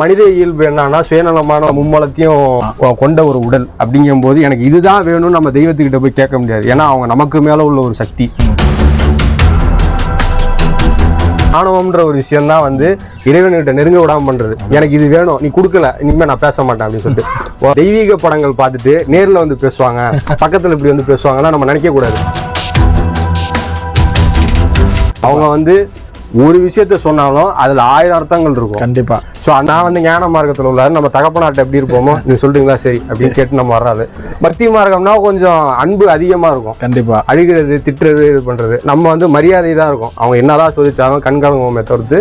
மனித இயல்பு என்னன்னா சுயநலமான மும்மலத்தையும் கொண்ட ஒரு உடல் அப்படிங்கும்போது எனக்கு இதுதான் வேணும்னு நம்ம தெய்வத்துக்கிட்ட போய் கேட்க முடியாது. ஏன்னா அவங்க நமக்கு மேல உள்ள ஒரு சக்தி. ஆணவம்ன்ற ஒரு விஷயம் தான் வந்து இறைவன்கிட்ட நெருங்க விடாம பண்றது. எனக்கு இது வேணும் நீ கொடுக்கல இனிமே நான் பேச மாட்டேன் அப்படின்னு சொல்லிட்டு. தெய்வீக படங்கள் பார்த்துட்டு நேர்ல வந்து பேசுவாங்க பக்கத்துல இப்படி வந்து பேசுவாங்கன்னா நம்ம நினைக்க கூடாது. அவங்க வந்து ஒரு விஷயத்த சொன்னாலும் அதுல ஆயிரம் அர்த்தங்கள் இருக்கும். கண்டிப்பா. ஸோ நான் வந்து ஞான மார்க்கத்தில் உள்ளாரு நம்ம தகப்பனாட்ட எப்படி இருப்போமோ நீங்க சொல்றீங்களா? சரி அப்படின்னு கேட்டு நம்ம வர்றாரு. பக்தி மார்க்கம்னா கொஞ்சம் அன்பு அதிகமா இருக்கும். கண்டிப்பா. அழுகிறது திட்டுறது இது பண்றது நம்ம வந்து மரியாதை தான் இருக்கும். அவங்க என்னதான் சோதிச்சாலும் கண்காலங்கமே தவிர்த்து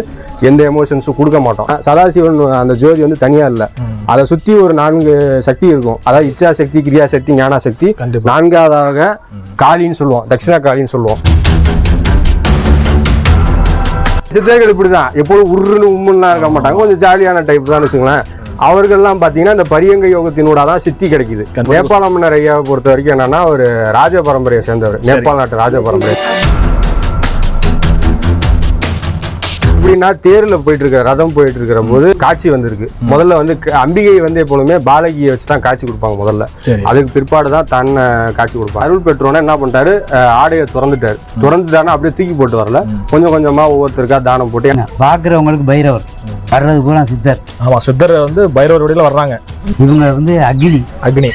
எந்த எமோஷன்ஸும் கொடுக்க மாட்டோம். சதாசிவன் அந்த ஜோதி வந்து தனியா இல்லை. அதை சுத்தி ஒரு நான்கு சக்தி இருக்கும். அதாவது இச்சா சக்தி கிரியா சக்தி ஞானா சக்தி. நான்காவதாக காளின்னு சொல்லுவோம். தட்சிணா காளின்னு சொல்லுவோம். சித்தர்கள் இப்படிதான். எப்போதும் உருன்னு உம்முன்னுலாம் இருக்க மாட்டாங்க. கொஞ்சம் ஜாலியான டைப் தான் வச்சுங்களேன் அவர்கள்லாம் பார்த்தீங்கன்னா இந்த பரியங்க யோகத்தினூட தான் சித்தி கிடைக்குது. நேபாள மன்னர் ஐயாவை பொறுத்த வரைக்கும் என்னன்னா ஒரு ராஜ பரம்பரையை சேர்ந்தவர். நேபாள நாட்டு ராஜ பரம்பரை. எப்படின்னா தேர்ல போயிட்டு இருக்கிற ரதம் போயிட்டு இருக்கிற போது காட்சி வந்திருக்கு. முதல்ல வந்து க- அம்பிகை வந்து எப்பொழுதுமே பாலகியை வச்சு தான் காட்சி கொடுப்பாங்க முதல்ல. அதுக்கு பிற்பாடு தான் தன்னை காட்சி கொடுப்பாங்க. அருள் பெற்றோன்னே என்ன பண்ணிட்டாரு? ஆடையை திறந்துட்டாரு. திறந்துட்டானா அப்படியே தூக்கி போட்டு வரல. கொஞ்சம் கொஞ்சமா ஒவ்வொருத்தருக்கா தானம் போட்டு பார்க்குறவங்களுக்கு பைரவர். வர்றது பூரா சித்தர். ஆமா சித்தர் வந்து பைரவர் வழியில வர்றாங்க. இவங்க வந்து அக்னி. அக்னி.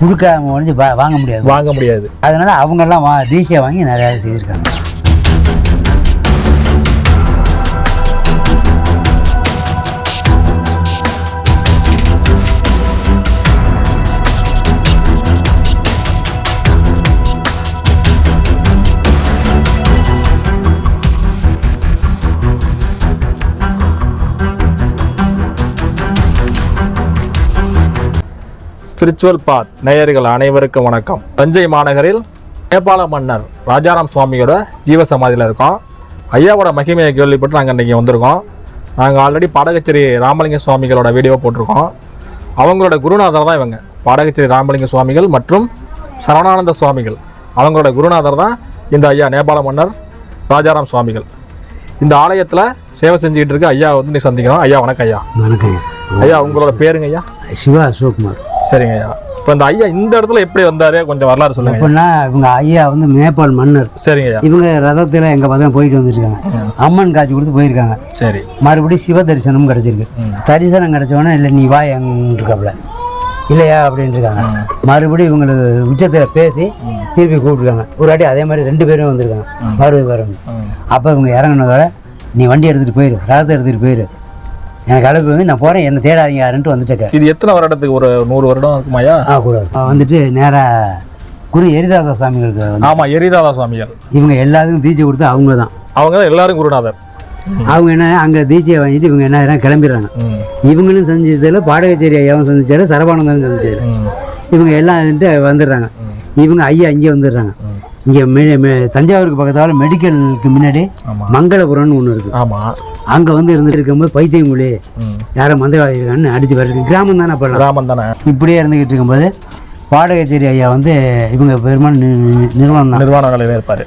கொடுக்காம வாங்க முடியாது. வாங்க முடியாது. அதனால அவங்கெல்லாம் தீட்சை வாங்கி நிறையா செய்திருக்காங்க. ஸ்பிரிச்சுவல் பாத் நேயர்கள் அனைவருக்கும் வணக்கம். தஞ்சை மாநகரில் நேபாள மன்னர் ராஜாராம் சுவாமியோட ஜீவ சமாதியில் இருக்கோம். ஐயாவோட மகிமையை கேள்விப்பட்டு நாங்கள் இன்றைக்கி வந்திருக்கோம். நாங்கள் ஆல்ரெடி பாடகச்சேரி ராமலிங்க சுவாமிகளோட வீடியோ போட்டிருக்கோம். அவங்களோட குருநாதர் தான் இவங்க. பாடகச்சேரி ராமலிங்க சுவாமிகள் மற்றும் சரவணானந்த சுவாமிகள். அவங்களோட குருநாதர் தான் இந்த ஐயா நேபாள மன்னர் ராஜாராம் சுவாமிகள். இந்த ஆலயத்தில் சேவை செஞ்சுக்கிட்டு இருக்க ஐயா வந்து நீ சந்திக்கிறோம். ஐயா வணக்கம் ஐயா. வணக்கம் ஐயா. உங்களோட பேருங்க ஐயா? சிவா அசோக்குமார். சரிங்க ஐயா. இப்போ இந்த ஐயா இந்த இடத்துல எப்படி வந்தாரு? கொஞ்சம் வரலாறு சொல்லுங்க ஐயா. எப்படின்னா இவங்க ஐயா வந்து நேபாள் மன்னர். சரிங்க ஐயா. இவங்க ரதத்தில் எங்கள் பக்கம் போயிட்டு வந்துருக்காங்க. அம்மன் காட்சி கொடுத்து போயிருக்காங்க. சரி. மறுபடியும் சிவ தரிசனம் கிடச்சிருக்கு. தரிசனம் கிடச்சவொடனே இல்லை நீ வா இருக்காப்புல இல்லையா? அப்படின்னு இருக்காங்க மறுபடியும் இவங்களுக்கு உச்சத்தில் பேசி திருப்பி கூப்பிட்டுருக்காங்க. ஒரு வாட்டி அதே மாதிரி ரெண்டு பேரும் வந்திருக்காங்க. மறுபடியும் வரணும் அப்போ இவங்க இறங்கினதோட நீ வண்டி எடுத்துகிட்டு போயிரு. ரதத்தை எடுத்துகிட்டு போயிரு. எனக்கு அழைப்பு வந்து நான் போகிறேன் என்னை தேடாதீங்க யாருன்ட்டு வந்துட்டேன் இது எத்தனை வருடத்துக்கு ஒரு நூறு வருடம் இருக்குமாயா ஆ கூடாது வந்துட்டு நேராக குரு எரிதாச சாமிகளுக்கு வந்து ஆமா எரிதாதா சுவாமிகள் இவங்க எல்லாத்துக்கும் தீட்சை கொடுத்து அவங்க தான். அவங்க தான் எல்லாரும் குருநாதர். அவங்க என்ன அங்கே தீட்சையை வாங்கிட்டு இவங்க என்ன கிளம்பிடுறாங்க. இவங்களும் சந்திச்சதில் பாடகச்சேரி ஐயாவும் சந்திச்சாரு சரபானந்தனும் சந்திச்சாரு. இவங்க எல்லாம் வந்துட்டு வந்துடுறாங்க. இவங்க ஐயா இங்கே வந்துடுறாங்க. இங்கே தஞ்சாவூருக்கு பக்கத்தால் மெடிக்கலுக்கு முன்னாடி மங்களபுரம்னு ஒன்று இருக்குது ஆமா. அங்கே வந்து இருந்துட்டு இருக்கும்போது பைத்தியமொழி ம். யாரோ மந்திரவாதி இருக்கான்னு அடித்து வருது. கிராமம் தானே அப்போல்லாம்? கிராமம் தானே. இப்படியே இருந்துக்கிட்டு இருக்கும்போது பாடகச்சேரி ஐயா வந்து இவங்க பெருமாள் நி- நி- நிறுவனம் தான். நிலையில இருப்பாரு.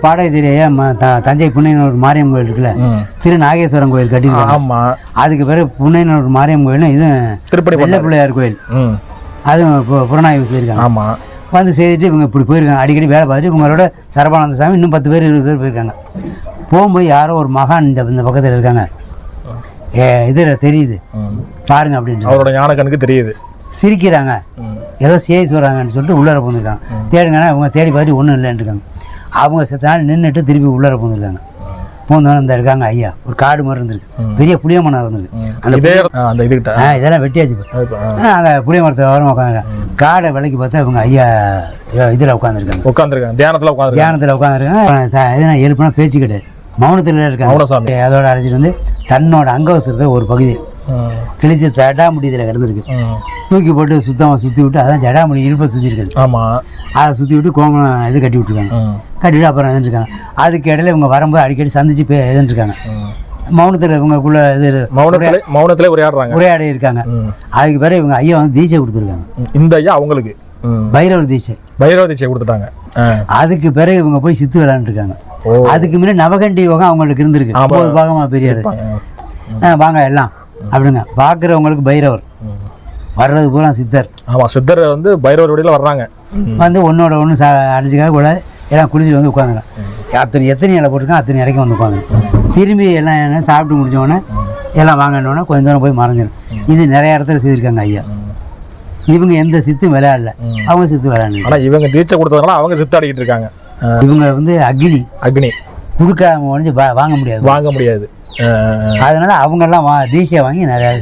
பாடகச்சேரி ஐயா ம- த- தஞ்சை புன்னையனூர் மாரியம்மன் கோயில் இருக்குல்ல. திரு நாகேஸ்வரன் கோயில் கட்டியிருக்காங்க. ஆமா. அதுக்கு பிறகு புன்னையனூர் மாரியம்மன் கோயிலும் இது பண்ணாரு. பிள்ளையார் கோயில். அதுவும் புறநாய்வு செய்யிருக்காங்க ஆமா. வந்து செய்துட்டு இவங்க இப்படி போயிருக்காங்க. அடிக்கடி வேலை பார்த்துட்டு இவங்களோட சரபானந்த சாமி இன்னும் பத்து பேர் இருபது பேர் போயிருக்காங்க. போகும்போது யாரோ ஒரு மகான் இந்த இந்த பக்கத்தில் இருக்காங்க. ஏ இதில் தெரியுது. பாருங்க அப்படின்ட்டு அவரோட ஞான கண்ணுக்கு தெரியுது. சிரிக்கிறாங்க. ஏதோ சேஸ் வராங்கன்னு சொல்லிட்டு உள்ளார போந்துருக்காங்க. தேடுங்கன்னா அவங்க தேடி பார்த்து ஒன்றும் இல்லைன்னு இருக்காங்க. அவங்க செத்த நாள் நின்றுட்டு திருப்பி உள்ளார போந்துருக்காங்க. போந்தோன்னு இந்த இருக்காங்க ஐயா. ஒரு காடு மாதிரி இருந்திருக்கு. பெரிய புளிய மரம் இருந்திருக்கு. அந்த இதே அந்த இதெல்லாம் வெட்டியாச்சு. அங்கே புளிய மரத்தை ஓரமாக உட்காந்துருக்காங்க. காடை விலைக்கு பார்த்தா இவங்க ஐயா இதில் உட்காந்துருக்காங்க உட்கார்ந்திருக்காங்க. தியானத்துல உட்காந்துருக்காங்க தியானத்தில் உட்காந்துருக்காங்க எதுனா எழுப்புனா பேச்சு கிடையாது மௌனத்தில் இருக்காங்க. அதோட அழைச்சிட்டு வந்து தன்னோட அங்கவசரத்தை ஒரு பகுதி. கிழிச்சு ஜடாமுடி இதில் கிடந்திருக்கு. தூக்கி போட்டு சுத்தமாக சுற்றி விட்டு அதான் ஜடாமுடி இடுப்பை சுற்றி இருக்குது ஆமா. அதை சுற்றி விட்டு கோமணம் இது கட்டி விட்டுருக்காங்க. கட்டிவிட்டு அப்புறம் இருந்துருக்காங்க அதுக்கு இடையில இவங்க வரும்போது அடிக்கடி சந்திச்சு பே இருந்துருக்காங்க ம். மௌனத்தில் இவங்களுக்குள்ள இது மௌனத்திலே மௌனத்திலே உரையாடுறாங்க. உரையாடி இருக்காங்க. அதுக்கு பிறகு இவங்க ஐயா வந்து தீட்சை கொடுத்துருக்காங்க. இந்த ஐயா அவங்களுக்கு. ம். பைரவர் தீட்சை. பைரவ தீட்சை கொடுத்துட்டாங்க. அதுக்கு பிறகு இவங்க போய் சித்து விளையாண்டுருக்காங்க. ஓ. அதுக்கு முன்னாடி நவகண்டி யோகம் அவங்களுக்கு இருந்திருக்கு. ஆமா. ஒன்பது பாகமா பெரியாரு. இருப்பாங்க. ஆ, வாங்க எல்லாம். அப்படிங்க. பார்க்குறவங்களுக்கு பைரவர். வர்றது பூரா சித்தர். ஆமா சித்தர் வந்து பைரவர் வழியில வர்றாங்க. வந்து ஒன்னோட ஒன்று சா அடிச்சுக்காக கூட எல்லாம் குளிச்சுட்டு வந்து உட்காந்துக்கலாம் அத்தனை எத்தனை இலை போட்டிருக்கோம் அத்தனை இலைக்கும் வந்து உட்காந்து திரும்பி எல்லாம் என்ன சாப்பிட்டு முடிச்ச உடனே எல்லாம் வாங்கினோடனே கொஞ்ச தூரம் போய் மறைஞ்சிடும் இது நிறைய இடத்துல செய்திருக்காங்க ஐயா. இவங்க எந்த சித்தும் விளையாடல. அவங்க சித்து விளையாடு ஆனா இவங்க தீட்சை கொடுத்ததுனால அவங்க சித்தாடிக்கிட்டு இருக்காங்க. இவங்க வந்து அக்னி. அக்னி. கொடுக்காம வா- வாங்க முடியாது. வாங்க முடியாது. அதனால அவங்கெல்லாம் வா தீட்சை வாங்கி நிறைய.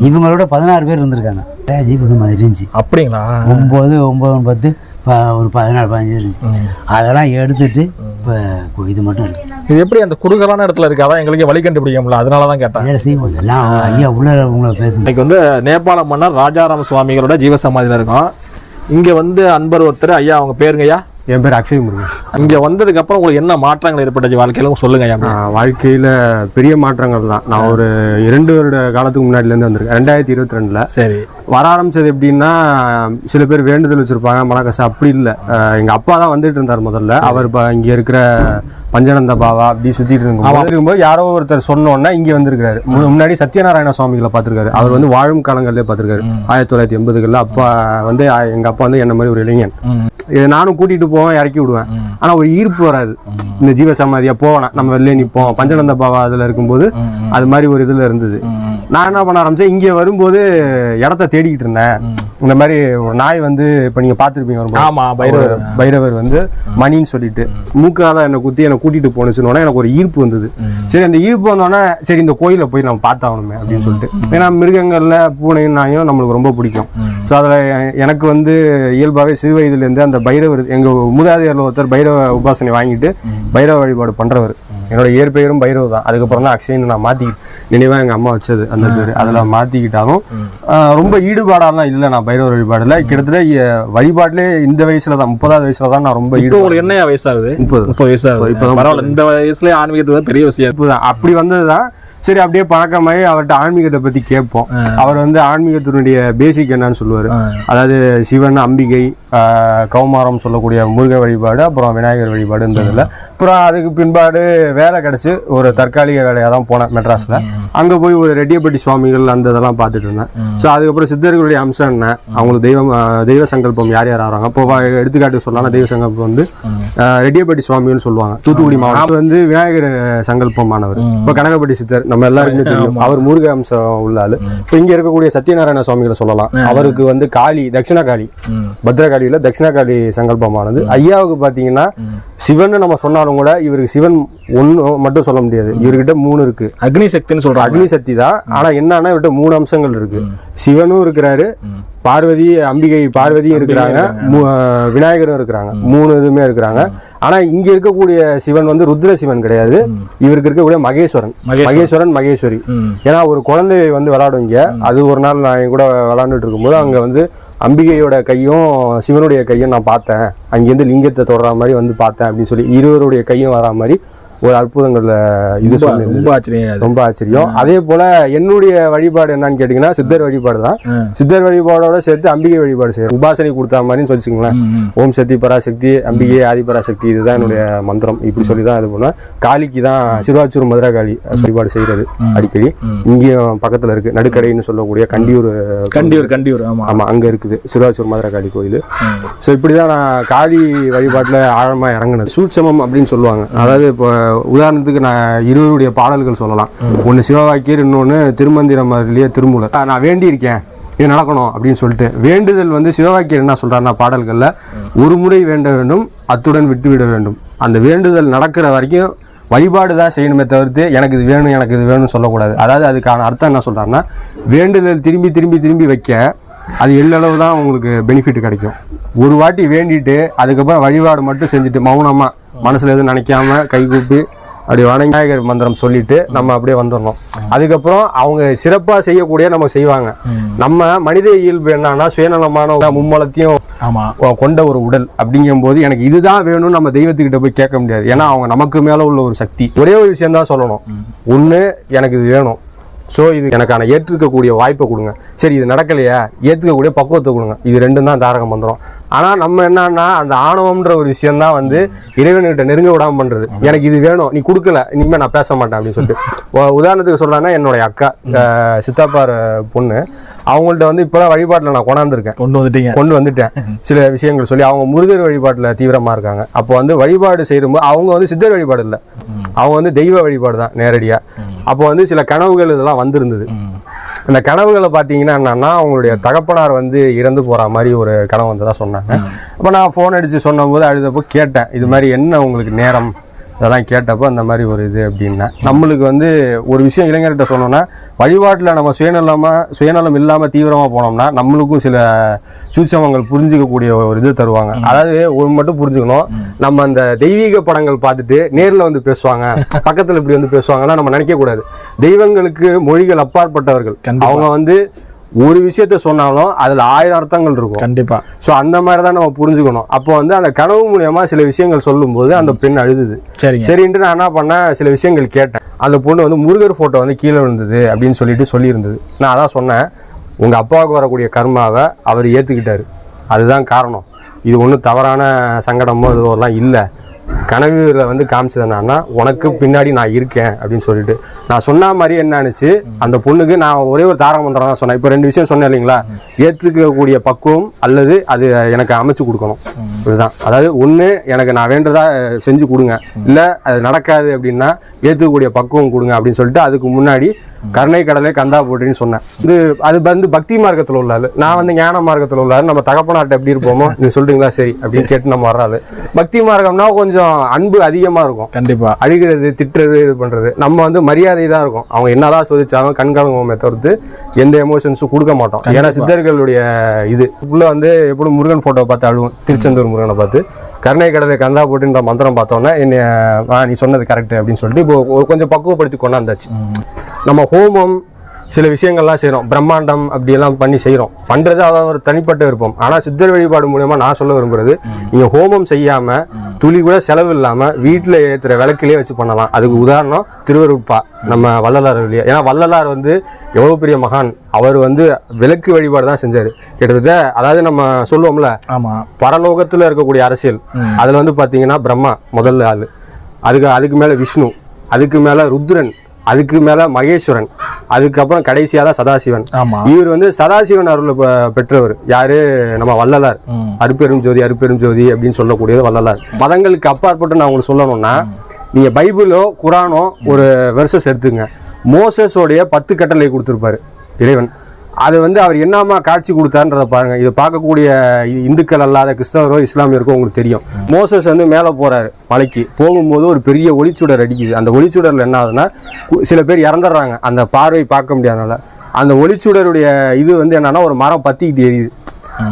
இவங்களோட பதினாறு பேர் இருந்திருக்காங்க. நிறைய ஜீவசம் மாதிரி இருந்துச்சு. அப்படிங்களா? ஒம்பது ஒம்பது பத்து ஒரு பதினாலு பதினஞ்சு இருந்துச்சு. அதெல்லாம் எடுத்துட்டு இப்போ இது மட்டும் இருக்கு. இது எப்படி அந்த குறுகலான இடத்துல இருக்கு? அதான் எங்களுக்கு வழி கண்டுபிடிக்க முடியல. அதனால தான் கேட்டேன். செய்வோம் எல்லாம் ஐயா உள்ள உங்களை பேசுங்க. இன்னைக்கு வந்து நேபாள மன்னர் ராஜாராம சுவாமிகளோட ஜீவசமாதியில இருக்கோம். இங்க வந்து அன்பர் ஒருத்தர். ஐயா அவங்க பேருங்கய்யா? என் பேர் அக்ஷய் முருகேஷ். இங்க வந்ததுக்கு அப்புறம் உங்களுக்கு என்ன மாற்றங்கள் ஏற்பட்டுச்சு வாழ்க்கையில? சொல்லுங்க வாழ்க்கையில் பெரிய மாற்றங்கள் தான். நான் ஒரு இரண்டு வருட காலத்துக்கு முன்னாடிலேருந்து வந்திருக்கேன். ரெண்டாயிரத்தி இருபத்தி ரெண்டில் சரி. வர ஆரம்பிச்சது எப்படின்னா சில பேர் வேண்டுதல் வச்சிருப்பாங்க மனக்கசை அப்படி இல்லை. எங்கள் அப்பா தான் வந்துட்டு இருந்தார் முதல்ல. அவர் இப்போ இங்கே இருக்கிற பஞ்சநந்த பாவா அப்படி சுற்றிட்டு இருக்கும்போது இருக்கும்போது யாரோ ஒருத்தர் சொன்னோன்னே இங்கே வந்திருக்காரு முன்னாடி சத்யநாராயண சுவாமிகளை பார்த்துருக்காரு. அவர் வந்து வாழும் காலங்கள்லேயே பார்த்துருக்காரு. ஆயிரத்தி தொள்ளாயிரத்தி எண்பதுகளில் அப்பா வந்து எங்க அப்பா வந்து என்ன மாதிரி ஒரு இளைஞன். இது நானும் கூட்டிட்டு போவேன் இறக்கி விடுவேன். ஆனா ஒரு ஈர்ப்பு வராது. இந்த ஜீவ சமாதியா போவேன் நம்ம வெளியே நிப்போம். பஞ்சநந்த பாவா அதுல இருக்கும்போது அது மாதிரி ஒரு இதுல இருந்தது. நான் என்ன பண்ண ஆரம்பிச்சேன் இங்க வரும்போது இடத்த தேடிக்கிட்டு இருந்தேன். இந்த மாதிரி ஒரு நாய் வந்து இப்ப நீங்க பாத்துருப்பீங்க பைரவர். பைரவர் வந்து மணின்னு சொல்லிட்டு மூக்கால என்னை குத்தி என்னை கூட்டிட்டு போனுச்சுன்னு எனக்கு ஒரு ஈர்ப்பு வந்தது. சரி அந்த ஈர்ப்பு வந்தோடனே சரி இந்த கோயிலை போய் நம்ம பார்த்தாகணுமே அப்படின்னு சொல்லிட்டு. ஏன்னா மிருகங்கள்ல பூனையும் நாயும் நம்மளுக்கு ரொம்ப பிடிக்கும். ஸோ அதில் எனக்கு வந்து இயல்பாகவே சிறு வயதுலேருந்து அந்த பைரவர் எங்கள் மூதாதையரில் ஒருத்தர் பைரவ உபாசனை வாங்கிட்டு பைரவ வழிபாடு பண்ணுறவர் என்னோட இயற்பெயரும் பைரவ தான். அதுக்கப்புறம் தான் அக்ஷயன்னு நான் மாற்றிக்கிட்டு நினைவாக எங்கள் அம்மா வச்சது அந்த பேர். அதில் மாற்றிக்கிட்டாலும் ரொம்ப ஈடுபாடெல்லாம் இல்லை நான் பைரவ வழிபாடில். கிட்டத்தட்ட வழிபாட்டிலே இந்த வயசுல தான் முப்பதாவது வயசுல தான் நான் ரொம்ப இப்போ ஈடுபாடு என்ன வயசாகுது? முப்பது. முப்பது வயசாகுது இப்பதான் பரவாயில்ல இந்த வயசுலயே ஆன்மீகத்துக்கு பெரிய விஷயம். அப்படி வந்தது தான் சரி அப்படியே பழக்கமாயி அவர்கிட்ட ஆன்மீகத்தை பத்தி கேட்போம். அவர் வந்து ஆன்மீகத்தினுடைய பேசிக் என்னன்னு சொல்லுவாரு. அதாவது சிவன் அம்பிகை கௌமாரம் சொல்லக்கூடிய முருகன் வழிபாடு அப்புறம் விநாயகர் வழிபாடுன்றதுல. அப்புறம் அதுக்கு பின்பாடு வேலை கிடைச்சு ஒரு தற்காலிக வேலையாக தான் போனேன் மெட்ராஸ்ல. அங்க போய் ஒரு ரெட்டியப்பட்டி சுவாமிகள் அந்த இதெல்லாம் பார்த்துட்டு இருந்தேன். ஸோ அதுக்கப்புறம் சித்தர்களுடைய அம்சம் என்ன? அவங்களுக்கு தெய்வம் தெய்வ சங்கல்பம் யார் யார் ஆறாங்க? இப்போ எடுத்துக்காட்டு சொல்லலாம் தெய்வ சங்கல்பம் வந்து ரெட்டியப்பட்டி சுவாமின்னு சொல்லுவாங்க. தூத்துக்குடி மாவட்டம். வந்து விநாயகர் சங்கல்பமானவர். இப்போ கனகப்பட்டி சித்தர் நம்ம எல்லாருக்குமே தெரியும். அவர் முருக அம்சம் உள்ள ஆளு. இங்க இருக்கக்கூடிய சத்யநாராயண சுவாமிகளை சொல்லலாம். அவருக்கு வந்து காளி தட்சிண காளி பத்ரகாளியில தட்சிண காளி சங்கல்பமானது ஐயாவுக்கு பாத்தீங்கன்னா சிவன் நம்ம சொன்னாலும் கூட இவருக்கு சிவன் ஒன்னு மட்டும் சொல்ல முடியாது. இவர்கிட்ட மூணு இருக்கு. அக்னி சக்தின்னு சொல்றாங்க. அக்னி சக்தி தான். ஆனா என்னன்னா இவர்கிட்ட மூணு அம்சங்கள் இருக்கு. சிவனும் இருக்கிறாரு. பார்வதி அம்பிகை பார்வதியும் இருக்கிறாங்க. விநாயகரும் இருக்கிறாங்க. மூணு இதுமே இருக்கிறாங்க. ஆனா இங்க இருக்கக்கூடிய சிவன் வந்து ருத்ர சிவன் கிடையாது இவருக்கு இருக்கக்கூடிய மகேஸ்வரன். மகேஸ்வரன். மகேஸ்வரி. ஏன்னா ஒரு குழந்தை வந்து விளையாடும் இங்க. அது ஒரு நாள் நான் என் கூட விளையாண்டுட்டு இருக்கும்போது அங்க வந்து அம்பிகையோட கையும் சிவனுடைய கையும் நான் பார்த்தேன். அங்கேருந்து லிங்கத்தை தொடர மாதிரி வந்து பார்த்தேன் அப்படின்னு சொல்லி இருவருடைய கையும் வரா மாதிரி ஒரு அற்புதங்கள்ல இது ரொம்ப- சொல்லி ரொம்ப ஆச்சரியம். ரொம்ப ஆச்சரியம். அதே போல என்னுடைய வழிபாடு என்னன்னு கேட்டீங்கன்னா சித்தர் வழிபாடு தான். சித்தர் வழிபாடோட சேர்த்து அம்பிகை வழிபாடு செய்யும் உபாசனை கொடுத்த மாதிரின்னு சொல்லிச்சுங்களேன். ஓம் சக்தி பராசக்தி அம்பிகை ஆதிபராசக்தி இதுதான் என்னுடைய மந்திரம். இப்படி சொல்லி தான் இது பண்ணுவேன். காளிக்கு தான் சிறுவாச்சூர் மதுரா காளி வழிபாடு செய்யறது அடிக்கடி. இங்கேயும் பக்கத்துல இருக்கு. நடுக்கரைன்னு சொல்லக்கூடிய கண்டியூர் கண்டியூர் கண்டியூர். ஆமா. ஆமா அங்க இருக்குது. சிறுவாச்சூர் மதுரா காளி கோயில் ஸோ இப்படிதான் நான் காளி வழிபாட்டுல ஆழமா இறங்குனது. சூட்சமம் அப்படின்னு சொல்லுவாங்க. அதாவது இப்போ உதாரணத்துக்கு நான் இருவருடைய பாடல்கள் சொல்லலாம். ஒன்று சிவவாக்கியர் இன்னொன்று திருமந்திரம் அதுலயே திருமூலர். நான் வேண்டியிருக்கேன். இது நடக்கணும் அப்படின்னு சொல்லிட்டு வேண்டுதல் வந்து சிவவாக்கியர் என்ன சொல்கிறாருன்னா பாடல்களில் ஒரு முறை வேண்ட வேண்டும் அத்துடன் விட்டு விட வேண்டும். அந்த வேண்டுதல் நடக்கிற வரைக்கும் வழிபாடு தான் செய்யணுமே தவிர்த்து எனக்கு இது வேணும் எனக்கு இது வேணும்னு சொல்லக்கூடாது. அதாவது அதுக்கான அர்த்தம் என்ன சொல்கிறாருன்னா வேண்டுதல் திரும்பி திரும்பி திரும்பி வைக்க அது எள்ளளவு தான் உங்களுக்கு பெனிஃபிட் கிடைக்கும். ஒரு வாட்டி வேண்டிட்டு அதுக்கப்புறம் வழிபாடு மட்டும் செஞ்சுட்டு மௌனமாக மனசுல எதுவும் நினைக்காம கை கூப்பி அப்படி வணங்கி விநாயகர் மந்திரம் சொல்லிட்டு நம்ம அப்படியே வந்துடணும். அதுக்கப்புறம் அவங்க சிறப்பா செய்யக்கூடிய நம்ம செய்வாங்க. நம்ம மனித இயல்பு என்னன்னா சுயநலமான மும்மலத்தையும் கொண்ட ஒரு உடல் அப்படிங்கும்போது எனக்கு இதுதான் வேணும்னு நம்ம தெய்வத்துக்கிட்ட போய் கேட்க முடியாது. ஏன்னா அவங்க நமக்கு மேல உள்ள ஒரு சக்தி. ஒரே ஒரு விஷயம் தான் சொல்லணும். ஒண்ணு எனக்கு இது வேணும். ஸோ இது எனக்கான ஏற்றுக்கக்கூடிய வாய்ப்பை கொடுங்க. சரி இது நடக்கலையா. ஏற்றுக்கக்கூடிய பக்குவத்தை கொடுங்க. இது ரெண்டும் தான் தாரக மந்திரம். ஆனா நம்ம என்னன்னா அந்த ஆணவம்ன்ற ஒரு விஷயம் தான் வந்து இறைவன்கிட்ட நெருங்க விடாம பண்றது. எனக்கு இது வேணும் நீ கொடுக்கல இனிமே நான் பேச மாட்டேன் அப்படின்னு சொல்லிட்டு. உதாரணத்துக்கு சொல்றேன்னா என்னுடைய அக்கா சித்தாப்பார் பொண்ணு அவங்கள்ட்ட வந்து இப்பதான் வழிபாட்டுல நான் கொண்டாந்துருக்கேன். கொண்டு வந்துட்டீங்க. கொண்டு வந்துட்டேன். சில விஷயங்கள் சொல்லி அவங்க முருகர் வழிபாட்டுல தீவிரமா இருக்காங்க. அப்போ வந்து வழிபாடு செய்யும்போது அவங்க வந்து சித்தர் வழிபாடு இல்லை. அவங்க வந்து தெய்வ வழிபாடு தான் நேரடியா அப்போ வந்து சில கனவுகள் இதெல்லாம் வந்திருந்தது. அந்த கனவுகளை பார்த்தீங்கன்னா என்னன்னா அவங்களுடைய தகப்பனார் வந்து இறந்து போற மாதிரி ஒரு கனவு வந்ததா சொன்னாங்க. அப்போ நான் ஃபோன் அடிச்சு சொன்னபோது அழுதப்போ கேட்டேன் இது மாதிரி என்ன உங்களுக்கு நேரம்? இதெல்லாம் கேட்டப்போ அந்த மாதிரி ஒரு இது அப்படின்னா. நம்மளுக்கு வந்து ஒரு விஷயம் இளைஞர்கிட்ட சொன்னோம்னா வழிபாட்டில் நம்ம சுயநலமாக சுயநலம் இல்லாமல் தீவிரமாக போனோம்னா நம்மளுக்கும் சில சூட்சமங்கள் புரிஞ்சுக்கக்கூடிய ஒரு இது தருவாங்க. அதாவது ஒரு மட்டும் புரிஞ்சுக்கணும். நம்ம அந்த தெய்வீக படங்கள் பார்த்துட்டு நேரில் வந்து பேசுவாங்க. பக்கத்தில் இப்படி வந்து பேசுவாங்கன்னா நம்ம நினைக்கக்கூடாது. தெய்வங்களுக்கு மொழிகள் அப்பாற்பட்டவர்கள். அவங்க வந்து ஒரு விஷயத்த சொன்னாலும் அதில் ஆயிரம் அர்த்தங்கள் இருக்கும். கண்டிப்பா. ஸோ அந்த மாதிரி தான் நம்ம புரிஞ்சுக்கணும். அப்போ வந்து அந்த கனவு மூலியமா சில விஷயங்கள் சொல்லும்போது அந்த பெண் அழுதுது. சரிங்க. சரின்ட்டு நான் என்ன பண்ணேன்? சில விஷயங்கள் கேட்டேன். அந்த பொண்ணு வந்து முருகர் ஃபோட்டோ வந்து கீழே விழுந்தது அப்படின்னு சொல்லிட்டு சொல்லியிருந்தது. நான் அதான் சொன்னேன். உங்கள் அப்பாவுக்கு வரக்கூடிய கர்மாவை அவர் ஏற்றுக்கிட்டாரு அதுதான் காரணம். இது ஒன்றும் தவறான சங்கடமோ இதுவெல்லாம் இல்லை. கனவுல வந்து காமிச்சது என்னன்னா உனக்கு பின்னாடி நான் இருக்கேன் அப்படின்னு சொல்லிட்டு. நான் சொன்ன மாதிரி என்ன ஆனிச்சு? அந்த பொண்ணுக்கு நான் ஒரே ஒரு தாரக மந்திரம் தான் சொன்னேன். இப்போ ரெண்டு விஷயம் சொன்னேன் இல்லைங்களா? ஏற்றுக்கக்கூடிய பக்குவம் அல்லது அது எனக்கு அமைச்சு கொடுக்கணும். இதுதான். அதாவது ஒன்று எனக்கு நான் வேண்டதா செஞ்சு கொடுங்க. இல்லை அது நடக்காது அப்படின்னா ஏற்றுக்கக்கூடிய பக்குவம் கொடுங்க அப்படின்னு சொல்லிட்டு அதுக்கு முன்னாடி கருணை கடலை கந்தா போட்டுன்னு சொன்னேன். இது அது வந்து பக்தி மார்க்கத்தில் உள்ள ஆளு. நான் வந்து ஞான மார்க்கத்தில் உள்ள ஆளு. நம்ம தகப்பனாட்ட எப்படி இருப்போமோ நீங்க சொல்றீங்களா? சரி அப்படின்னு கேட்டு நம்ம வர்றாரு பக்தி மார்க்கம்னா கொஞ்சம் அன்பு அதிகமா இருக்கும். கண்டிப்பா. அழுகிறது திட்டுறது இது பண்றது. நம்ம வந்து மரியாதை தான் இருக்கும். அவங்க என்னதான் சோதிச்சாலும் கண்காணுமே தவிர்த்து எந்த எமோஷன்ஸும் கொடுக்க மாட்டோம். ஏன்னா சித்தர்களுடைய இது. உள்ள வந்து எப்படி முருகன் போட்டோ பார்த்து அழுவும். திருச்செந்தூர் முருகனை பார்த்து. கருணை கடலை கந்தா போட்டுன்ற மந்திரம் பார்த்தோன்னே என்னை நீ சொன்னது கரெக்ட் அப்படின்னு சொல்லிட்டு இப்போ கொஞ்சம் பக்குவப்படுத்தி கொண்டாந்தாச்சு. நம்ம ஹோமம் சில விஷயங்கள்லாம் செய்கிறோம் பிரம்மாண்டம் அப்படியெல்லாம் பண்ணி செய்கிறோம் பண்ணுறது அது ஒரு தனிப்பட்ட விருப்பம். ஆனால் சித்தர் வழிபாடு மூலயமா நான் சொல்ல விரும்புறது நீங்கள் ஹோமம் செய்யாமல் துளி கூட செலவு இல்லாமல் வீட்டில் ஏற்றுற விளக்கிலே வச்சு பண்ணலாம். அதுக்கு உதாரணம் திருவருட்பா நம்ம வள்ளலார் வழியா ஏன்னா வள்ளலார் வந்து எவ்வளோ பெரிய மகான். அவர் வந்து விளக்கு வழிபாடு தான் செஞ்சார். கிட்டத்தட்ட அதாவது நம்ம சொல்லுவோம்ல பரலோகத்தில் இருக்கக்கூடிய அரசியல். அதில் வந்து பார்த்தீங்கன்னா பிரம்மா முதல்ல ஆள். அதுக்கு அதுக்கு மேலே விஷ்ணு அதுக்கு மேலே ருத்ரன் அதுக்கு மேலே மகேஸ்வரன். அதுக்கப்புறம் கடைசியாக தான் சதாசிவன் இவர் வந்து சதாசிவன் அருளை பெற்றவர். யாரு? நம்ம வள்ளலார். அருப்பெரும் ஜோதி அருப்பெரும் ஜோதி அப்படின்னு சொல்லக்கூடியது வள்ளலார். மதங்களுக்கு அப்பாற்பட்டு நான் உங்களுக்கு சொல்லணும்னா நீங்க பைபிளோ குரானோ ஒரு வெர்சஸ் எடுத்துங்க. மோசஸோடைய பத்து கட்டளை கொடுத்துருப்பாரு இறைவன். அது வந்து அவர் என்னமா காட்சி கொடுத்தான்றத பாருங்க. இதை பார்க்கக்கூடிய இந்துக்கள் அல்லாத கிறிஸ்தவரோ இஸ்லாமியருக்கோ உங்களுக்கு தெரியும். மோசஸ் வந்து மேலே போறாரு மலைக்கு. போகும்போது ஒரு பெரிய ஒளிச்சுடர் அடிக்குது. அந்த ஒளிச்சுடர்ல என்ன ஆகுதுன்னா சில பேர் இறந்துடுறாங்க. அந்த பார்வை பார்க்க முடியாதனால. அந்த ஒளிச்சுடருடைய இது வந்து என்னன்னா ஒரு மரம் பத்திக்கிட்டு எரியுது.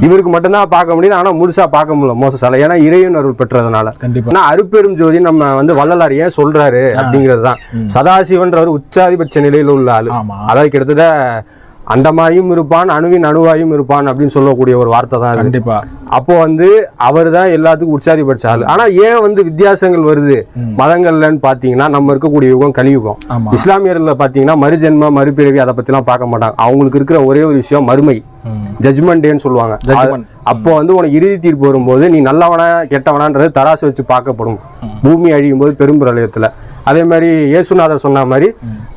இவருக்கு மட்டும்தான் பார்க்க முடியுது. ஆனா முழுசா பார்க்க முடியல மோசஸால. ஏன்னா இறைவன் அருள் பெற்றதுனால. கண்டிப்பா. ஆனா அருப்பெரும் ஜோதி நம்ம வந்து வள்ளலார் ஏன் சொல்றாரு அப்படிங்கிறது தான். சதாசிவன்றவர் உச்சாதிபட்ச நிலையில உள்ள ஆளு. அதாவது கிட்டத்தட்ட அண்டமாயும் இருப்பான் அணுவின் அணுவாயும் இருப்பான் அப்படின்னு சொல்லக்கூடிய ஒரு வார்த்தை தான் கண்டிப்பா. அப்போ வந்து அவர் தான் எல்லாத்துக்கும் உற்சாதிபட்ச ஆளு. ஆனா ஏன் வந்து வித்தியாசங்கள் வருது? மதங்கள்லன்னு பாத்தீங்கன்னா நம்ம இருக்கக்கூடிய யுகம் கலியுகம். இஸ்லாமியர்ல பாத்தீங்கன்னா மறுஜென்ம மறுபிறவி அதை பத்திலாம் பார்க்க மாட்டாங்க. அவங்களுக்கு இருக்கிற ஒரே ஒரு விஷயம் மறுமை. ம். ஜட்ஜ்மெண்ட்னு சொல்லுவாங்க. அப்போ வந்து உனக்கு இறுதி தீர்ப்பு வரும்போது நீ நல்லவனா கெட்டவனான்றது தராசு வச்சு பார்க்கப்படும். பூமி அழியும் போது பெரும்பிரளயத்துல. அதே மாதிரி இயேசுநாதர் சொன்ன மாதிரி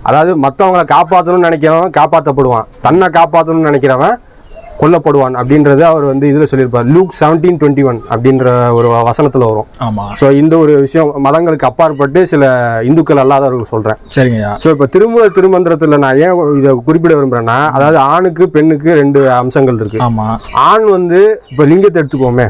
அதாவது மற்றவங்களை காப்பாற்றணும்னு நினைக்கிறவன் காப்பாற்றப்படுவான் தன்னை காப்பாற்றணும்னு நினைக்கிறவன் கொல்லப்படுவான் அப்படின்றது அவர் வந்து இதில் சொல்லியிருப்பார். லூக் செவன்டீன் டுவெண்ட்டி ஒன் அப்படின்ற ஒரு வசனத்தில் வரும். ஆமா. ஸோ இந்த ஒரு விஷயம் மதங்களுக்கு அப்பாற்பட்டு சில இந்துக்கள் அல்லாதவர்கள் சொல்கிறேன் சரிங்கய்யா ஸோ இப்போ திருமூல திருமந்திரத்தில் நான் ஏன் இதை குறிப்பிட விரும்புகிறேன்னா அதாவது ஆணுக்கு பெண்ணுக்கு ரெண்டு அம்சங்கள் இருக்கு. ஆண் வந்து இப்போ லிங்கத்தை எடுத்துக்கோமே.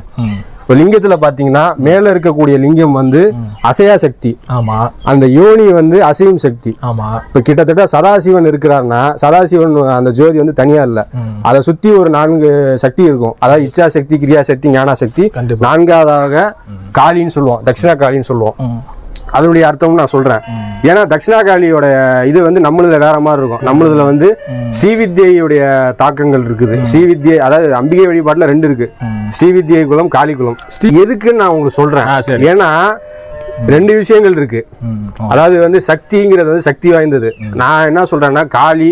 இப்போ லிங்கத்தில் பார்த்தீங்கன்னா மேலே இருக்கக்கூடிய லிங்கம் வந்து அசையா சக்தி. ஆமா. அந்த யோனி வந்து அசையும் சக்தி. ஆமா. இப்போ கிட்டத்தட்ட சதாசிவன் இருக்கிறாருன்னா சதாசிவன் அந்த ஜோதி வந்து தனியா இல்லை. அதை சுற்றி ஒரு நான்கு சக்தி இருக்கும். அதாவது இச்சா சக்தி கிரியா சக்தி ஞானா சக்தி. நான்காவதாக காளின்னு சொல்லுவோம். தட்சிணா காளின்னு சொல்லுவோம். அதனுடைய அர்த்தமும் நான் சொல்றேன். ஏன்னா தட்சிணா காளியோட இது வந்து நம்மளுதுல வேற மாதிரி இருக்கும். நம்மளுதுல வந்து ஸ்ரீவித்யையுடைய தாக்கங்கள் இருக்குது. ஸ்ரீவித்யை அதாவது அம்பிகை வழிபாட்டுல ரெண்டு இருக்கு. ம். ஸ்ரீவித்யை குலம் காளி குலம். எதுக்குன்னு நான் உங்களுக்கு சரி. ஏன்னா ரெண்டு விஷயங்கள் இருக்கு. அதாவது வந்து சக்திங்கிறது வந்து சக்தி வாய்ந்தது. நான் என்ன சொல்றேன்னா காளி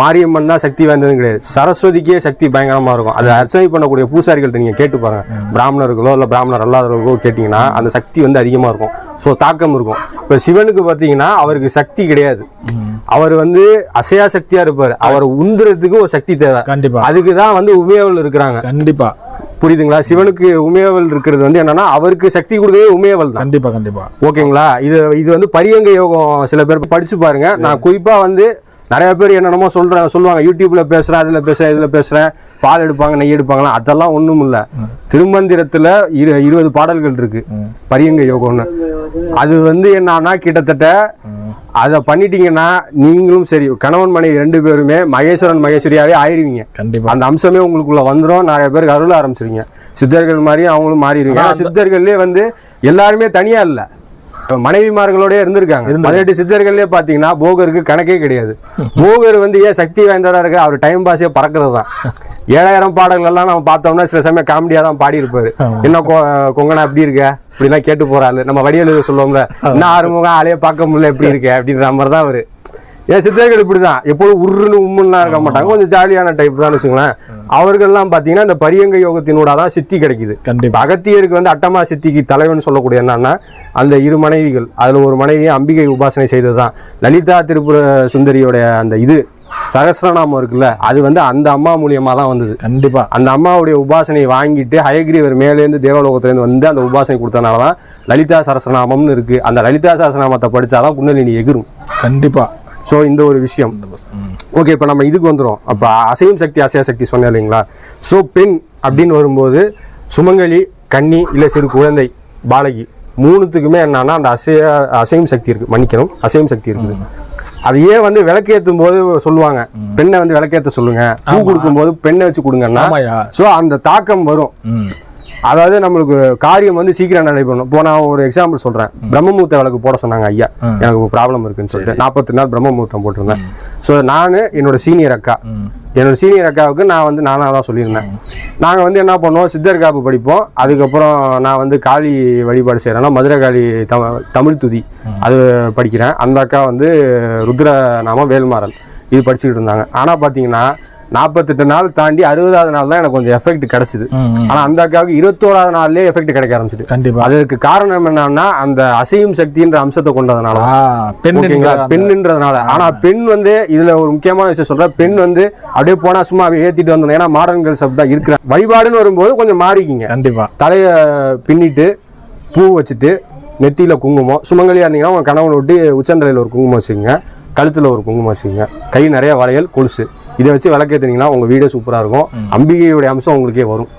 மாரியம்மன் தான் சக்தி வாய்ந்ததுன்னு கிடையாது. சரஸ்வதிக்கே சக்தி பயங்கரமா இருக்கும். அதை அர்ச்சனை பண்ணக்கூடிய பூசாரிகள்ட்ட நீங்க கேட்டு பாருங்க. பிராமணர்களோ இல்ல பிராமணர் அல்லாதவர்களோ கேட்டீங்கன்னா அந்த சக்தி வந்து அதிகமா இருக்கும். ஸோ தாக்கம் இருக்கும். இப்போ சிவனுக்கு பார்த்தீங்கன்னா அவருக்கு சக்தி கிடையாது. அவர் வந்து அசையா சக்தியா இருப்பார். அவர் உந்துறதுக்கு ஒரு சக்தி தேவை. கண்டிப்பா. அதுக்கு தான் வந்து உமையவள் இருக்கிறாங்க. கண்டிப்பா. புரியுதுங்களா? சிவனுக்கு உமையவள் இருக்கிறது வந்து என்னன்னா அவருக்கு சக்தி கொடுக்கவே உமையவள் தான். கண்டிப்பா கண்டிப்பா. ஓகேங்களா? இது இது வந்து பரியங்க யோகம் சில பேர் படிச்சு பாருங்க. நான் குறிப்பா வந்து நிறைய பேர் என்னென்னமோ சொல்றேன் சொல்லுவாங்க. யூடியூப்ல பேசுறேன் அதுல பேசுறேன் இதுல பேசுறேன் பால் எடுப்பாங்க நெய் எடுப்பாங்களா அதெல்லாம் ஒண்ணும் இல்ல. திருமந்திரத்துல இரு இருபது பாடல்கள் இருக்கு. பரியங்க யோகம்னு. அது வந்து என்னன்னா கிட்டத்தட்ட அதை பண்ணிட்டீங்கன்னா நீங்களும் சரி கணவன் மனைவி ரெண்டு பேருமே மகேஸ்வரன் மகேஸ்வரியாவே ஆயிருவீங்க. கண்டிப்பா. அந்த அம்சமே உங்களுக்குள்ள வந்துரும். நிறைய பேருக்கு அருள ஆரம்பிச்சிருவீங்க. சித்தர்கள் மாதிரி அவங்களும் மாறிடுவீங்க சித்தர்கள்லயே வந்து எல்லாருமே தனியா இல்ல. மனைவிமார்களோடய இருந்திருக்காங்க. பதினெட்டு சித்தர்கள்லயே பாத்தீங்கன்னா போகருக்கு கணக்கே கிடையாது. போகர் வந்து ஏன் சக்தி வாய்ந்தவரா இருக்கு அவர் டைம் பாஸே பறக்கிறது தான் ஏழாயிரம் பாடல்கள் எல்லாம் நம்ம பார்த்தோம்னா சில சமயம் காமெடியா தான் பாடி இருப்பாரு என்ன கொங்கனா எப்படி இருக்க? இப்படிலாம் கேட்டு போறாரு. நம்ம வடிவேலு சொல்லுவோம்ல என்ன ஆறுமுகம் ஆளையே பார்க்க முடியல எப்படி இருக்க அப்படின்ற மாதிரி தான் அவரு. ஏன் சித்தர்கள் இப்படிதான். எப்போதும் உருன்னு உம்முன்னா இருக்க மாட்டாங்க. கொஞ்சம் ஜாலியான டைப் தான் வச்சுங்களேன் அவர்கள்லாம் பார்த்தீங்கன்னா இந்த பரியங்க யோகத்தினூட தான் சித்தி கிடைக்குது. கண்டிப்பா. இப்ப அகத்தியருக்கு வந்து அட்டமா சித்திக்கு தலைவன் சொல்லக்கூடிய என்னன்னா அந்த இரு மனைவிகள். அதுல ஒரு மனைவியை அம்பிகை உபாசனை செய்ததுதான். லலிதா திரிபுர சுந்தரியோட அந்த இது சகசிரநாமம் இருக்குல்ல அது வந்து அந்த அம்மா மூலியமா தான் வந்தது. கண்டிப்பா. அந்த அம்மாவுடைய உபாசனையை வாங்கிட்டு ஹயக்ரீவர் மேலேருந்து தேவலோகத்துலேருந்து வந்து அந்த உபாசனை கொடுத்தனால தான் லலிதா சரசநாமம்னு இருக்கு. அந்த லலிதா சரசநாமத்தை படிச்சாதான் குண்டலினி எகிரும். கண்டிப்பா. ஸோ இந்த ஒரு விஷயம். ஓகே இப்போ நம்ம இதுக்கு வந்துடும் அப்போ அசையும் சக்தி அசையா சக்தி சொன்னேன் இல்லைங்களா? ஸோ பெண் அப்படின்னு வரும்போது சுமங்கலி கன்னி இல்லை சிறு குழந்தை பாலகி மூணுத்துக்குமே என்னன்னா அந்த அசைய அசையும் சக்தி இருக்கு. மன்னிக்கணும். அசையும் சக்தி இருக்குது. அது ஏன் வந்து விளக்கேற்றும் போது சொல்லுவாங்க பெண்ணை வந்து விளக்கேற்ற சொல்லுங்க. பூ கொடுக்கும்போது பெண்ணை வச்சு கொடுங்கன்னா ஸோ அந்த தாக்கம் வரும். அதாவது நம்மளுக்கு காரியம் வந்து சீக்கிரம் நடைபெறணும் இப்போ நான் ஒரு எக்ஸாம்பிள் சொல்றேன். பிரம்மமுகூர்த்த விளக்கு போட சொன்னாங்க ஐயா. எனக்கு ப்ராப்ளம் இருக்குன்னு சொல்லிட்டு. நாற்பத்தி நாள் பிரம்மமுகூர்த்தம் போட்டிருந்தேன். ஸோ நான் என்னோட சீனியர் அக்கா. என்னோட சீனியர் அக்காவுக்கு நான் வந்து நானாக தான் சொல்லியிருந்தேன். நாங்கள் வந்து என்ன பண்ணுவோம்? சித்தர் காப்பு படிப்போம். அதுக்கப்புறம் நான் வந்து காளி வழிபாடு செய்கிறேன்னா மதுரை காளி தம தமிழ் துதி. அது படிக்கிறேன். அந்த அக்கா வந்து ருத்ர நாம வேல்மாறன். இது படிச்சுக்கிட்டு இருந்தாங்க. ஆனால் பார்த்தீங்கன்னா நாற்பத்தெட்டு நாள் தாண்டி அறுபதாவது நாள் தான் எனக்கு கொஞ்சம் எஃபெக்ட் கிடைச்சிது. ம், ம். ஆனா அந்த அக்காவுக்கு இருபத்தோராவது நாள்லயே எஃபெக்ட் கிடைக்க ஆரம்பிச்சிட்டு கண்டிப்பா. அதற்கு காரணம் என்னன்னா அந்த அசையும் சக்தின்ற அம்சத்தை கொண்டதுனால. ஓகேங்களா? பெண்ணுன்றதுனால. ஆனா பெண் வந்து இதுல ஒரு முக்கியமான விஷயம் சொல்றேன். பெண் வந்து அப்படியே போனா சும்மா அப்படியே ஏத்திட்டு வந்துடும் ஏன்னா மாடர்ன் கேர்ள்ஸ் அப்படிதான் இருக்கிற வழிபாடுன்னு வரும்போது கொஞ்சம் மாறிக்கிங்க. கண்டிப்பா. தலைய பின்னிட்டு பூ வச்சுட்டு நெத்தியில குங்குமம். சுமங்கலியா இருந்தீங்கன்னா உங்க கணவனை விட்டு உச்சந்தலையில ஒரு குங்குமம் வச்சுக்கோங்க. கழுத்துல ஒரு குங்குமம் வச்சுக்கோங்க. கை நிறைய வளையல் கொலுசு. இதை வச்சு விளக்கேத்துனீங்கன்னா உங்க வீடே சூப்பரா இருக்கும். அம்பிகையுடைய அம்சம் உங்களுக்கே வரும்.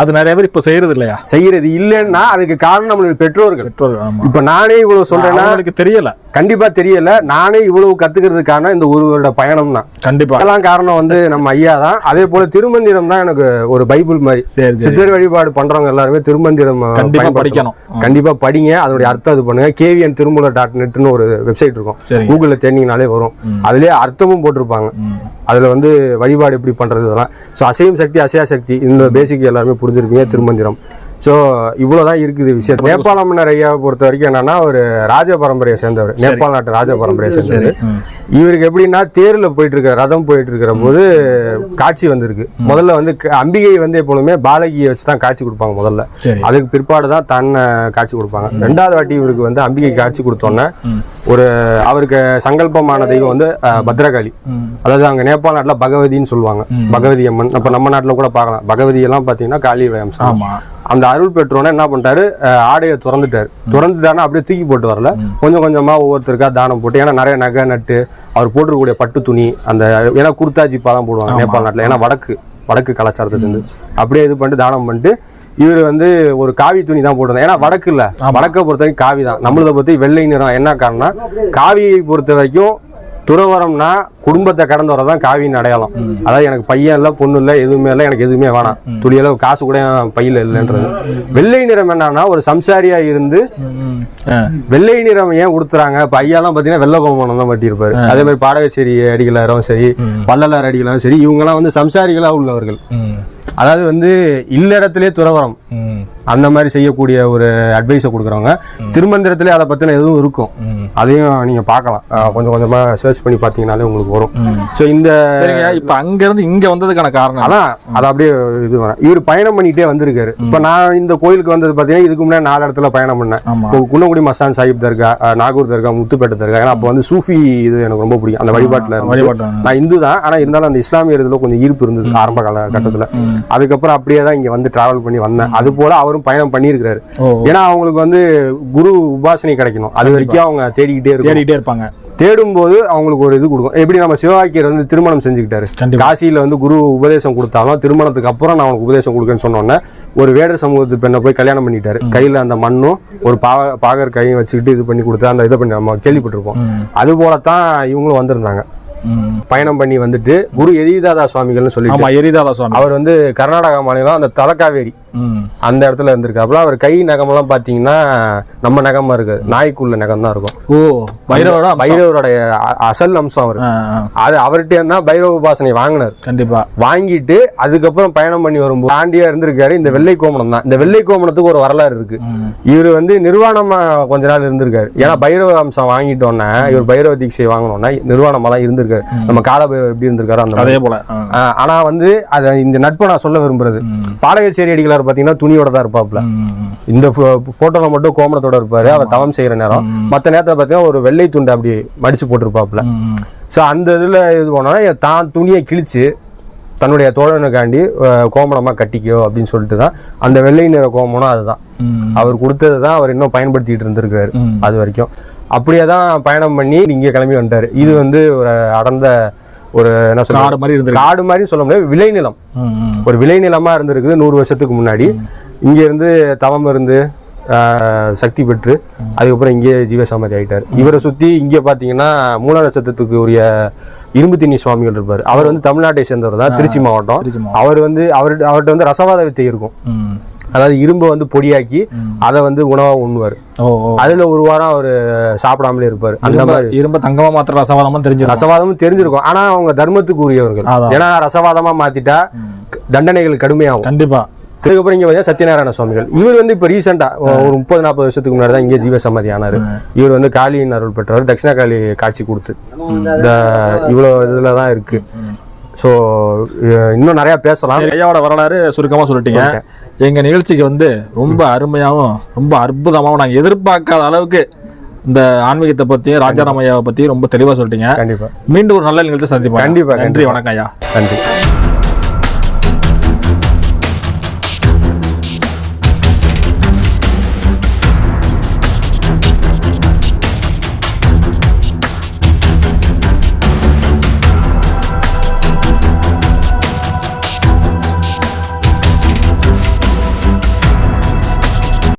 அது நிறைய பேர் இப்ப செய்யறது இல்லையா? செய்யறது இல்லைன்னா அதுக்கு காரணம் நம்மளுடைய பெற்றோர்கள். பெற்றோர் ஆமா. இப்ப நானே இவ்வளவு சொல்றேன்னா அவங்களுக்கு தெரியல. கண்டிப்பா தெரியல. நானே இவ்வளவு கத்துக்கிறதுக்கு காரணம் இந்த ஒரு வருட பயணம் தான் கண்டிப்பா. அதெல்லாம் காரணம் வந்து நம்ம ஐயா தான். அதே போல திருமந்திரம் தான் எனக்கு ஒரு பைபிள் மாதிரி. சித்தர் வழிபாடு பண்றவங்க எல்லாருமே திருமந்திரம் அஹ், கண்டிப்பா பயன்படுத்தணும். படிக்கணும். கண்டிப்பா படிங்க. அதனுடைய அர்த்தம் இது பண்ணுங்க. கேவிஎன் திருமூல டாட் நெட்னு ஒரு வெப்சைட் இருக்கும். கூகுள்ல தேடிங்கனாலே வரும். அதுலயே அர்த்தமும் போட்டிருப்பாங்க. ம். அதில் வந்து வழிபாடு எப்படி பண்ணுறது இதெல்லாம். ஸோ அசையும் சக்தி அசையா சக்தி இந்த பேசிக் எல்லாருமே புரிஞ்சிருப்பீங்க திருமந்திரம். ஸோ இவ்வளவுதான் இருக்குது விஷயம் நேபாள மன்னர் ஐயாவை பொறுத்த வரைக்கும் என்னன்னா ஒரு ராஜ பரம்பரையை சேர்ந்தவர். நேபாள நாட்டு ராஜ பரம்பரையை சேர்ந்தவர். இவருக்கு எப்படின்னா தேர்ல போயிட்டு ரதம் போயிட்டு இருக்கிற போது காட்சி வந்திருக்கு. முதல்ல வந்து அம்பிகை வந்து எப்பொழுதுமே பாலகியை வச்சு தான் காட்சி கொடுப்பாங்க முதல்ல. அதுக்கு பிற்பாடு தான் தன்னை காட்சி கொடுப்பாங்க. ரெண்டாவது வாட்டி இவருக்கு வந்து அம்பிகை காட்சி கொடுத்தோன்னே ஒரு அவருக்கு சங்கல்பமான தெய்வம் வந்து பத்ரகாளி. அதாவது அங்க நேபாள் நாட்டுல பகவதின்னு சொல்லுவாங்க. பகவதி அம்மன். அப்ப நம்ம நாட்டுல கூட பார்க்கலாம். பகவதி எல்லாம் பாத்தீங்கன்னா காளி வம்சம். ஆமா. அந்த அருள் பெற்றோன்னே என்ன பண்ணிட்டாரு? ஆடையை திறந்துட்டாரு. திறந்துட்டாருன்னா அப்படியே தூக்கி போட்டு வரல கொஞ்சம் கொஞ்சமா ஒவ்வொருத்தருக்கா தானம் போட்டு ஏன்னா நிறைய நகை நட்டு அவர் போட்டிருக்கக்கூடிய பட்டு துணி அந்த ஏன்னா குர்தா ஜிப்பா தான் போடுவாங்க நேபாள் நாட்டுல. ஏன்னா வடக்கு வடக்கு கலாச்சாரத்தை சேர்ந்து. அப்படியே இது பண்ணிட்டு தானம் பண்ணிட்டு இவர் வந்து ஒரு காவி துணி தான் போட்டிருந்தார். ஏன்னா வடக்கு இல்ல வடக்கை பொறுத்த வரைக்கும் காவி தான் நம்மளதை பத்தி வெள்ளை நிறம் என்ன காரணம்னா காவியை பொறுத்த வரைக்கும் துறவரம்னா குடும்பத்தை கடந்து வரதான் காவியின் அடையாளம். அதாவது எனக்கு பையன் இல்லை பொண்ணு இல்லை எதுவுமே இல்லை எனக்கு எதுவுமே வேணாம். துளியெல்லாம் காசு கூட பையில இல்லைன்றது. வெள்ளை நிறம் என்னன்னா ஒரு சம்சாரியா இருந்து. வெள்ளை நிறம் ஏன் உடுத்துறாங்க? இப்ப ஐயாலாம் பாத்தீங்கன்னா வெள்ளை கோமணம் தான் மாட்டியிருப்பாரு அதே மாதிரி பாடகச்சேரி அடிகளாரும் சரி வள்ளலார் அடிகளாரும் சரி இவங்கெல்லாம் வந்து சம்சாரிகளா உள்ளவர்கள். அதாவது வந்து இல்லறத்திலே துறவரம். அந்த மாதிரி செய்யக்கூடிய ஒரு அட்வைஸை கொடுக்குறவங்க திருமந்திரத்திலே அதை பற்றின எதுவும் இருக்கும். அதையும் நீங்கள் பார்க்கலாம். கொஞ்சம் கொஞ்சமாக சர்ச் பண்ணி பார்த்தீங்கனாலே உங்களுக்கு வரும். ஸோ இந்த இப்போ அங்கேருந்து இங்கே வந்ததுக்கான காரணம்? அதான். அது அப்படியே இது வரும். இவர் பயணம் பண்ணிட்டே வந்திருக்காரு. இப்போ நான் இந்த கோயிலுக்கு வந்தது பார்த்தீங்கன்னா இதுக்கு முன்னாடி நாலு இடத்துல பயணம் பண்ணேன். இப்போ குன்னங்குடி மஸ்தான் சாஹிப் தர்கா நாகூர் தர்கா முத்துப்பேட்டை தர்கா ஏன்னா அப்போ வந்து சூஃபி இது எனக்கு ரொம்ப பிடிக்கும். அந்த வழிபாட்டில் வழிபாட்டு நான் இந்து தான். ஆனால் இருந்தாலும் அந்த இஸ்லாமிய இதில் கொஞ்சம் ஈர்ப்பு இருந்தது ஆரம்ப காலகட்டத்தில் அதுக்கப்புறம் அப்படியே தான் இங்கே வந்து டிராவல் பண்ணி வந்தேன். அது போல அவரும் பயணம் பண்ணியிருக்கிறாரு. ஏன்னா அவங்களுக்கு வந்து குரு உபாசனை கிடைக்கணும். அது வரைக்கும் அவங்க தேடிக்கிட்டே தேடிட்டே இருப்பாங்க. தேடும் போது அவங்களுக்கு ஒரு இது கொடுக்கும். எப்படி நம்ம சிவவாக்கியர் வந்து திருமணம் செஞ்சுக்கிட்டாரு? காசியில வந்து குரு உபதேசம் கொடுத்தாலும் திருமணத்துக்கு அப்புறம் நான் அவனுக்கு உபதேசம் கொடுக்கேன்னு சொன்னோன்னே ஒரு வேடர் சமூகத்து பெண்ணை போய் கல்யாணம் பண்ணிட்டாரு. கையில அந்த மண்ணும் ஒரு பாக பாகர் கையும் வச்சுக்கிட்டு இது பண்ணி கொடுத்து அந்த இதை பண்ணி நம்ம கேள்விப்பட்டிருப்போம். அது போலத்தான் இவங்களும் வந்திருந்தாங்க. பயணம் பண்ணி வந்துட்டு குரு எதிதாதா சுவாமிகள்னு ஆமா எரிதாதா சுவாமி. அவர் வந்து கர்நாடகா மாநிலம் அந்த தலக்காவேரி அந்த இடத்துல இருந்திருக்காப்புல அவர் கை நகமெல்லாம் பார்த்தீங்கன்னா நம்ம நகமா இருக்கு. நாய்க்குள்ள நகம் தான் இருக்கும். ஓ பைரவரோட அ- அசல் அம்சம் அவர். அது அவர்கிட்ட இருந்தா பைரவ உபாசனை வாங்கினார். கண்டிப்பா. வாங்கிட்டு அதுக்கப்புறம் பயணம் பண்ணி வரும்போது ஆண்டியா இருந்திருக்காரு. இந்த வெள்ளை கோமணம் தான். இந்த வெள்ளை கோமணத்துக்கு ஒரு வரலாறு இருக்கு. இவர் வந்து நிர்வாணமா கொஞ்ச நாள் இருந்திருக்காரு. ஏன்னா பைரவ அம்சம் வாங்கிட்டோன்னே இவர் பைரவ தீட்சை வாங்கினோன்னா நிர்வாணமா தான் இருந்திருக்காரு நம்ம கால பைரவர் எப்படி இருந்திருக்காரோ அந்த. அதே போல. ஆனா வந்து அத இந்த நட்பை நான் சொல்ல விரும்புறது. பாடகச்சேரி அடிகளார் பாத்தீங்கன்னா துணியோட தான் இருப்பாப்ல. இந்த போட்டோல மட்டும் கோமணத்தோட இருப்பாரு. அவர் தவம் செய்யற நேரம். மத்த நேரத்துல பாத்தீங்கன்னா ஒரு வெள்ளை துண்டு அப்படி மடிச்சு போட்டிருப்பாப்ல. ஸோ அந்த இதில் இது பண்ணோன்னா தான் துணியை கிழிச்சு தன்னுடைய தோழனுக்காண்டி அஹ், கோமணமா கட்டிக்கோ அப்படின்னு சொல்லிட்டு தான் அந்த வெள்ளை நிற கோமணம் அதுதான். அவர் கொடுத்தது தான் அவர் இன்னும் பயன்படுத்திட்டு இருந்திருக்காரு. அது வரைக்கும். அப்படியே தான் பயணம் பண்ணி இங்கே கிளம்பி வந்துட்டாரு. இது வந்து ஒரு அடர்ந்த ஒரு என்ன சொல்றது காடு மாதிரி இருந்திருக்கு. காடு மாதிரி சொல்ல முடியாது விளைநிலம். ஒரு விளைநிலமா இருந்திருக்குது நூறு வருஷத்துக்கு முன்னாடி. இங்க இருந்து தவம் இருந்து சக்தி பெற்று அதுக்கப்புறம் இங்கே ஜீவசமாதி ஆயிட்டார். இவரை சுத்தி இங்க பாத்தீங்கன்னா மூல நட்சத்திரத்துக்கு உரிய இரும்பு திண்ணி சுவாமிகள் இருப்பார். அவர் வந்து தமிழ்நாட்டை சேர்ந்தவர் தான் திருச்சி மாவட்டம். அவர் வந்து அவர் அவர்கிட்ட வந்து ரசவாத வித்தை இருக்கும். அதாவது இரும்பை வந்து பொடியாக்கி அதை வந்து உணவா உண்ணுவார். அதுல ஒரு வாரம் அவர் சாப்பிடாமலே இருப்பார். அந்த இரும்ப- மாதிரி. இரும்ப தங்கமா மாத்திர ரசவாதமா தெரிஞ்சிடும் ரசவாதமும் தெரிஞ்சிருக்கும். ஆனா அவங்க தர்மத்துக்கு உரியவர்கள். ஏன்னா ரசவாதமா மாத்திட்டா தண்டனைகள் கடுமையாகும். கண்டிப்பா. அதுக்கப்புறம் இங்க வந்து சத்யநாராயண சுவாமிகள். இவர் வந்து இப்ப ரீசெண்டா ஒரு முப்பது நாற்பது வருஷத்துக்கு முன்னாடி தான் இங்கே ஜீவ சமாதி ஆனாரு. இவர் வந்து காளியின் அருள் பெற்றவர் தட்சிணா காளி காட்சி கொடுத்து. இந்த இவ்வளோ இதுல தான் இருக்கு. ஸோ இன்னும் நிறைய பேசலாம். ஐயாவோட வரலாறு சுருக்கமா சொல்லிட்டீங்க. எங்க நிகழ்ச்சிக்கு வந்து ரொம்ப அருமையாவும் ரொம்ப அற்புதமாவும் நாங்க எதிர்பார்க்காத அளவுக்கு இந்த ஆன்மீகத்தை பத்தியும் ராஜாராம் ஐயாவை பத்தியும் ரொம்ப தெளிவா சொல்லிட்டீங்க. கண்டிப்பா. மீண்டும் ஒரு நல்ல நிகழ்ச்சி சந்திப்போம் கண்டிப்பா, நன்றி. வணக்கம் ஐயா. நன்றி.